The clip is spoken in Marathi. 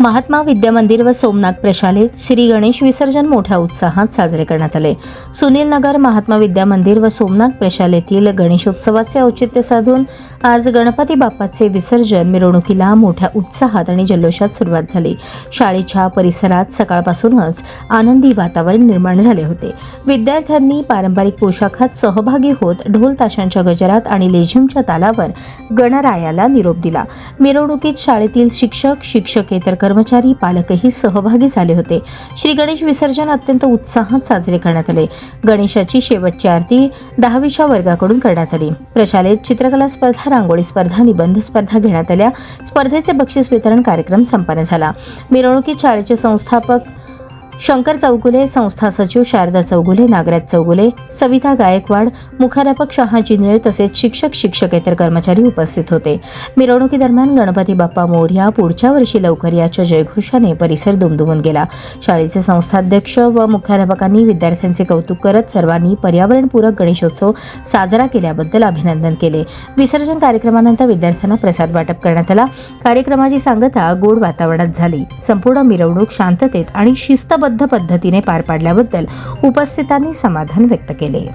महात्मा विद्या मंदिर व सोमनाथ प्रशालेत श्री गणेश विसर्जन मोठ्या उत्साहात साजरे करण्यात आले. सुनील नगर महात्मा विद्या मंदिर व सोमनाथ प्रशालेतील गणेशोत्सवाचे औचित्य साधून आज गणपती बाप्पाचे विसर्जन मिरवणुकीला मोठ्या उत्साहात आणि जल्लोषात सुरुवात झाली. शाळेच्या परिसरात सकाळपासूनच आनंदी वातावरण निर्माण झाले होते. विद्यार्थ्यांनी पारंपरिक पोशाखात सहभागी होत ढोल ताशांच्या गजरात आणि लेझिमच्या तालावर गणरायाला निरोप दिला. मिरवणुकीत शाळेतील शिक्षक शिक्षकेतर कर्मचारी पालकही सहभागी झाले होते. श्री गणेश विसर्जन अत्यंत उत्साहात साजरे करण्यात आले. गणेशाची शेवटची आरती दहावीच्या वर्गाकडून करण्यात आली. प्रशालेत चित्रकला स्पर्धा रांगोळी स्पर्धा निबंध स्पर्धा घेण्यात आल्या. स्पर्धेचे बक्षीस वितरण कार्यक्रम संपन्न झाला. मिरवणुकी शाळेचे संस्थापक शंकर चौगुले संस्था सचिव शारदा चौगुले नागराज चौगुले सविता गायकवाड मुखाध्यापक शहाजी निळ तसेच शिक्षक शिक्षकेतर कर्मचारी उपस्थित होते. मिरवणुकीदरम्यान गणपती बाप्पा मोरया पुढच्या वर्षी लवकर याच्या जयघोषाने परिसर दुमदुमून गेला. शाळेचे संस्थाध्यक्ष व मुख्याध्यापकांनी विद्यार्थ्यांचे कौतुक करत सर्वांनी पर्यावरणपूरक गणेशोत्सव साजरा केल्याबद्दल अभिनंदन केले. विसर्जन कार्यक्रमानंतर विद्यार्थ्यांना प्रसाद वाटप करण्यात आला. कार्यक्रमाची सांगता गोड वातावरणात झाली. संपूर्ण मिरवणूक शांततेत आणि शिस्तबद्ध पद्धतीने पार पाडल्याबद्दल उपस्थितांनी समाधान व्यक्त केले.